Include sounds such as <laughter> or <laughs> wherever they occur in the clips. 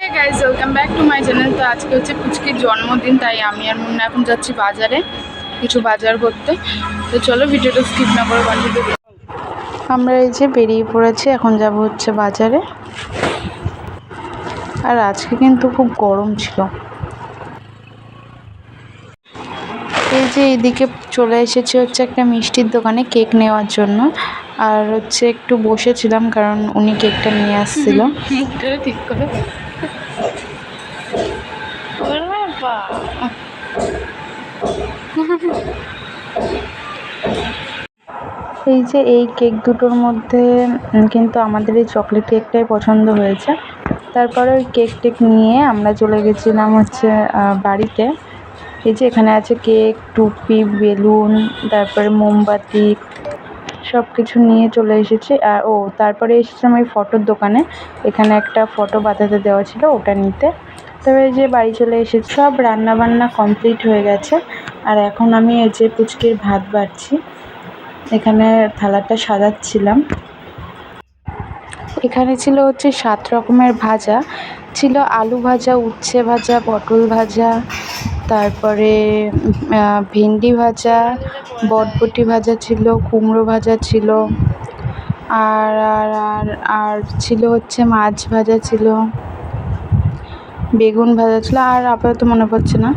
Guys welcome back to my channel তো আজকে হচ্ছে পুচকির জন্মদিন, তাই আমি আর মুন্না এখন যাচ্ছি বাজারে কিছু বাজার করতে। তো চলো ভিডিওটা স্কিপ না করে আমরা এই যে বেরিয়ে পড়েছি, এখন যাব হচ্ছে বাজারে। আর আজকে কিন্তু খুব গরম ছিল। এই যে এইদিকে চলে এসেছি হচ্ছে একটা মিষ্টির দোকানে কেক নেওয়ার জন্য। আর হচ্ছে একটু বসেছিলাম, কারণ উনি কেকটা নিয়ে আসছিল। <laughs> ঠিক করে। <laughs> এই যে এই কেক দুটোর মধ্যে কিন্তু আমাদের এই চকলেট কেকটাই পছন্দ হয়েছে। তারপরে ওই কেক টেক নিয়ে আমরা চলে গেছিলাম হচ্ছে বাড়িতে। এই যে এখানে আছে কেক, টুপি, বেলুন, তারপরে মোমবাতি সব কিছু নিয়ে চলে এসেছি। আর, ও, তারপরে এসেছিলাম এই ফটোর দোকানে। এখানে একটা ফটো বাঁধাতে দেওয়া ছিল ওটা নিতে। তবে যে বাড়ি চলে এসেছি, সব রান্না বান্না কমপ্লিট হয়ে গেছে। আর এখন আমি এই যে পুচকির ভাত বাড়ছি, এখানে থালাটা সাজাচ্ছিলাম। এখানে ছিল হচ্ছে সাত রকমের ভাজা, ছিল আলু ভাজা, উচ্ছে ভাজা, পটল ভাজা, তারপরে ভেন্ডি ভাজা, বটবটি ভাজা ছিল, কুমড়ো ভাজা ছিল, আর আর আর আর ছিল হচ্ছে মাছ ভাজা ছিল। বেগুন ভাজা ছিল, আর আপাতত মনে পড়ছে না।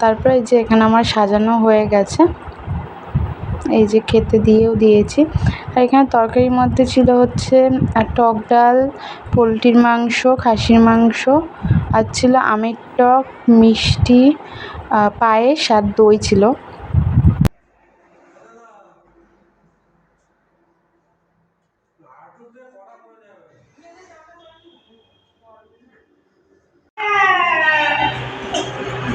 তারপরে যে এখানে আমার সাজানো হয়ে গেছে। এই যে খেতে দিয়েও দিয়েছি। আর এখানে তরকারির মধ্যে ছিল হচ্ছে টক ডাল, পোলট্রির মাংস, খাসির মাংস, আর ছিল আমের টক, মিষ্টি পায়েস আর দই ছিল।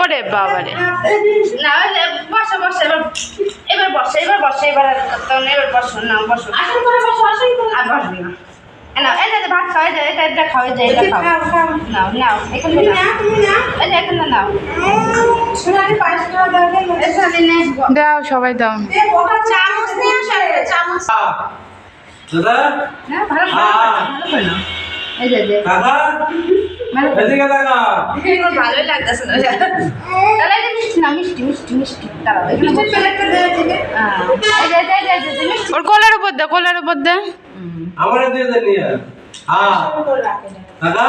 ওরে না বসো বসো এবার এবার বসো এবার বসো এবার আর করতে হবে না, এবার বসো না বসো। আসল করে বসো আসল করে আর বসবি না। এ এই ভাত খাও এটা এটা খাও এটা খাও। নাও নাও এখানে নাও। যে এখানে নাও। এখানে নে দাও সবাই দাও। চামচ নিয়ে আসো চামচ। দাদা? না ভালো করে হ্যাঁ। ভালো নাও। এই যে যে। দাদা ভালো এদিকে দেখা আমার ভালোই লাগতেছে না। তাহলে এই মিষ্টি না মিষ্টি মিষ্টি মিষ্টি। দাঁড়াও এখানে বসো। হ্যাঁ। এই যে এই যে, যে, যে, যে মিষ্টি। ওর কোলের উপর দে কোলের উপর দে। আমার দিয়ে দে নিয়ে। আ। দাদা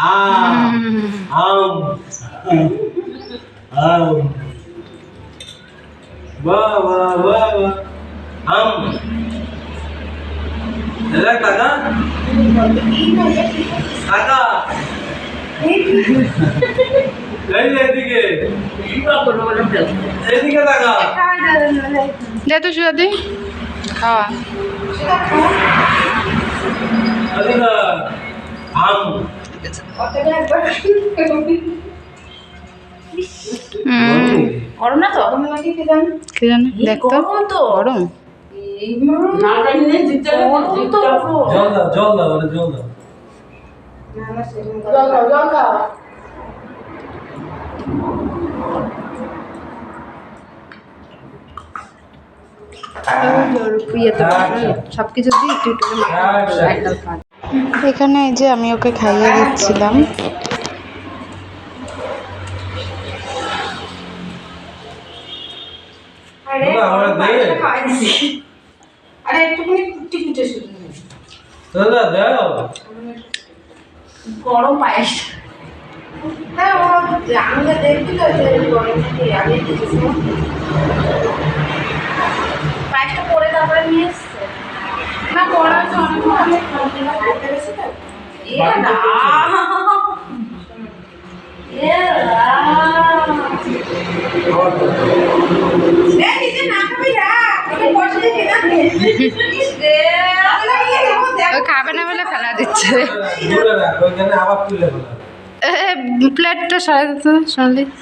আ। আম। আম। বাহ বাহ বাহ। আম। দে তো সুদাদি খাওয়া দাদা আম হুম। গরম না তো? কি জানি? দেখ তো। গরম গরম। না জানি দিতে দিতে জল দাও জল দাও ওরে জল দাও সব কিছু দিয়ে একটু একটু করে মাখা একদম খাওয়া এখানে এই যে আমি ওকে খাইয়ে দিচ্ছিলাম। আমরা দে আরে একটুখানি কুটি কুটে শুধু দাদা দাও। গরম পায়েস। হ্যাঁ ও আমি তো দেখছি তো যে গরম থেকে আগে দেখেছি পায়েসটা পরে তারপরে নিয়ে এসছে। না করা হচ্ছে অনেক অনেক নিজে না। খাবি রাখ বসে খেতে না ফেলা প্লেটটা সারাই দিতে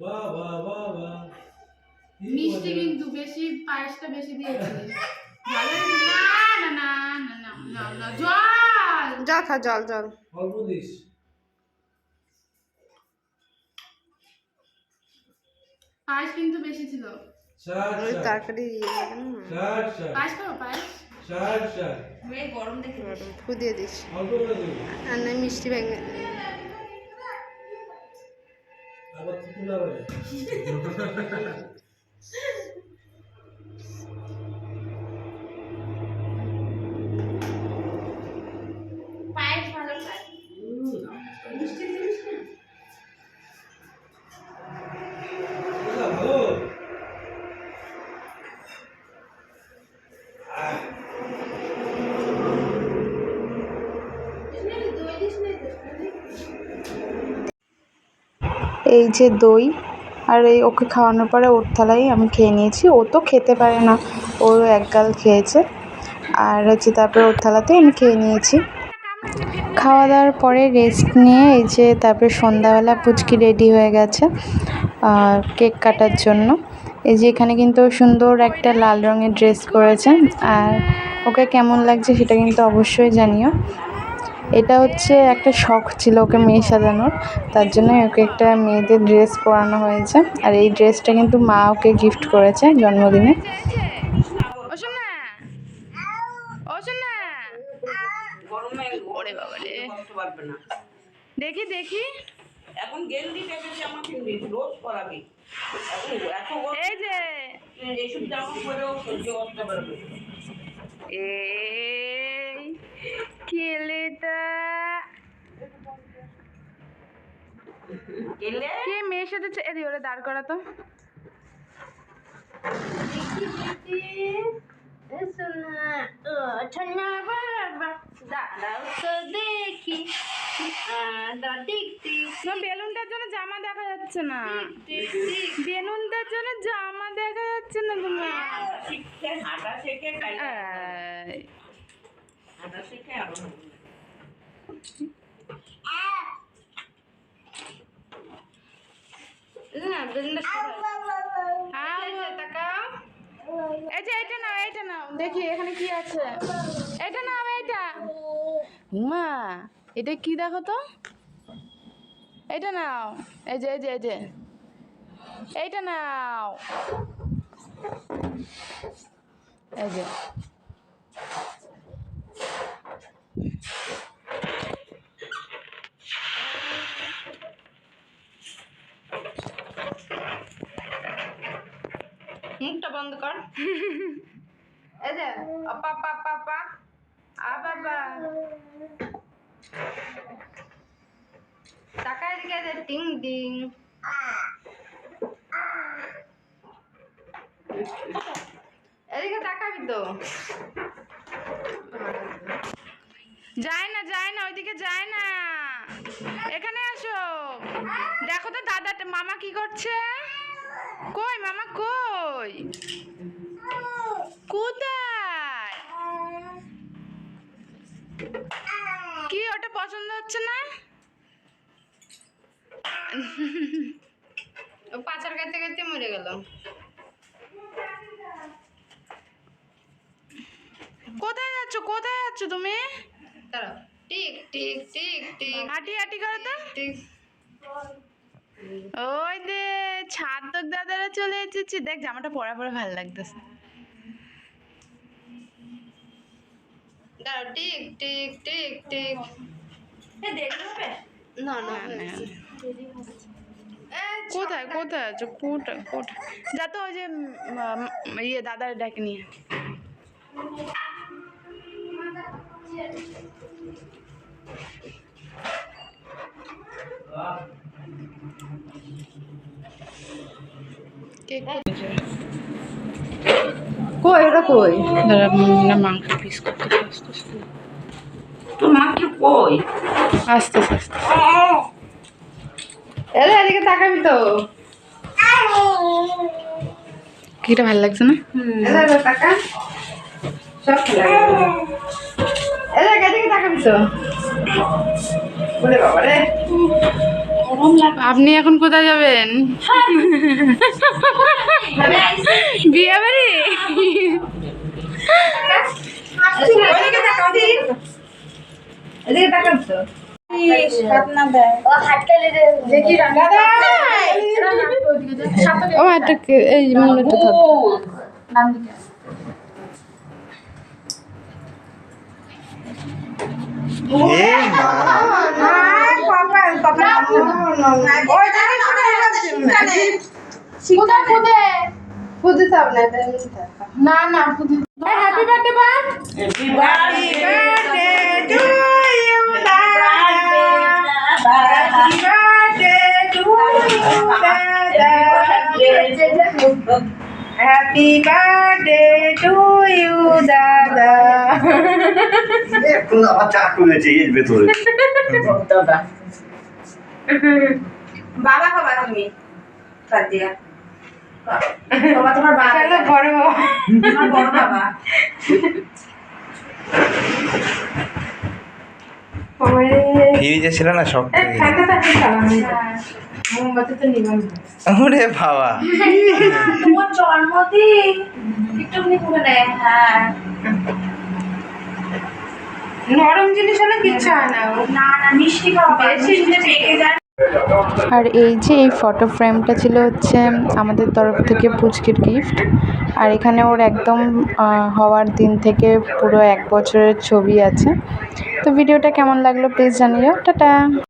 বাহ মিষ্টি কিন্তু বেশি পায়েসটা বেশি না না না না না না না জল খা জল জল অল্প দিস পায়েস কিন্তু বেশি ছিল। ওই তরকারি ইয়ে লাগে না। ষাট ষাট পায়েস খাব পায়েস। ষাট ষাট ফু দিয়ে দিস। আর নয় মিষ্টি ভেঙে আবার <laughs> এই যে দই, আর এই ওকে খাওয়ানোর পরে ওর থালাই আমি খেয়ে নিয়েছি। ও তো খেতে পারে না ও এক গাল খেয়েছে। আর হচ্ছে তারপরে ওর থালাতে আমি খেয়ে নিয়েছি। খাওয়া দাওয়ার পরে রেস্ট নিয়ে এই যে তারপরে সন্ধ্যাবেলা পুচকি রেডি হয়ে গেছে কেক কাটার জন্য। এই যে এখানে কিন্তু সুন্দর একটা লাল রঙের ড্রেস পরেছে আর ওকে কেমন লাগছে সেটা কিন্তু অবশ্যই জানিও। এটা হচ্ছে একটা শখ ছিল ওকে মেয়ে সাজানোর। তার জন্য ওকে একটা মেয়েদের ড্রেস পরানো হয়েছে। আর এই ড্রেসটা কিন্তু মা ওকে গিফট করেছে জন্মদিনে। ও শোনা ও শোনা গরমে ওরে বাবা রে। করতে পারবে না দেখি দেখি। এখন গেঞ্জি টাইপের জামা কিনবি রোজ পরাবি। এখন এত এই যে। এইসব জামা পরেও সহ্য করতে পারবে এই কেলেটা গেলে কে মেয়ের সাথে এদি ওরে দাঁড় করা তো। দেখি বেলুনটার জন্য জামা দেখা যাচ্ছে না। বেলুনটার জন্য জামা দেখা যাচ্ছে না তোমার। হাঁটা শেখে এই, আরও। হ্যাঁ, তাকাও। এই যে এটা নাও এটা নাও দেখি এখানে কি আছে এটা নাও এটা মা এটা কি দেখো তো এটা নাও এই যে এই যে এই যে এইটা নাও এই যে মুখটা বন্ধ কর। <laughs> এই যে আপা আপা আপা আপা। আ বাবা টাকা এদিকে দে টিং টিং। এদিকে তাকাবি তো। যায় না যায় না ওইদিকে যায় না। এখানে আসো। দেখো তো দাদা মামা কি করছে? কই মামা কই? কোথায়? কি ওটা পছন্দ হচ্ছে না? ও পাচার খাইতে খাইতে মরে গেল। কোথায় যাচ্ছ? কোথায় যাচ্ছ তুমি? দাঁড়াও। টিক টিক টিক টিক হাঁটি হাঁটি করো তো। টিক ওই দে দাদারা চলে এসেছে। দেখ জামাটা পরা পরে ভালো লাগতেছে। দাঁড়াও টিক টিক টিক টিক। না না কোথায় কোথায় আছো? কোথায় কোথায় যা তো ওই যে ইয়ে দাদার ডাকে নিয়ে। কই এটা কই? মাংস পিস করতে আস্তে তোর মা কই? আস্তে আস্তে এলে এদিকে তাকাবি তো। কেকটা ভালো লাগছে না? তাকা। সব এলে এদিকে তাকাবি তো। বলে বাবা রে আপনি এখন কোথায় যাবেন? বিয়ে বাড়ি? ও একটা এই মূলটা ধর কোথায় খুদে খুঁজে চাও না এটা এমনি থাক। না না খুদে happy birthday happy birthday to you দাদা এখন আবার চাকু হয়েছে এর ভেতরে। বাবা খাবা তুমি সাদিয়া বাবা তোমার বাবা বড় বাবা। তোমার বড় বাবা। ফ্রিজে ছিল না সব ওরে বাবা। তোমার জন্মদিন। একটু করে নেয় হ্যাঁ। নরম জিনিস হলে কিচ্ছু হয় না। না না মিষ্টি খাওয়া বেশি পেকে যায়। আর এই যে এই ফটো ফ্রেমটা ছিল হচ্ছে আমাদের তরফ থেকে পুচকির গিফট আর এখানে ওর একদম হওয়ার দিন থেকে পুরো এক বছরের ছবি আছে। তো ভিডিওটা কেমন লাগল প্লিজ জানিও। টাটা!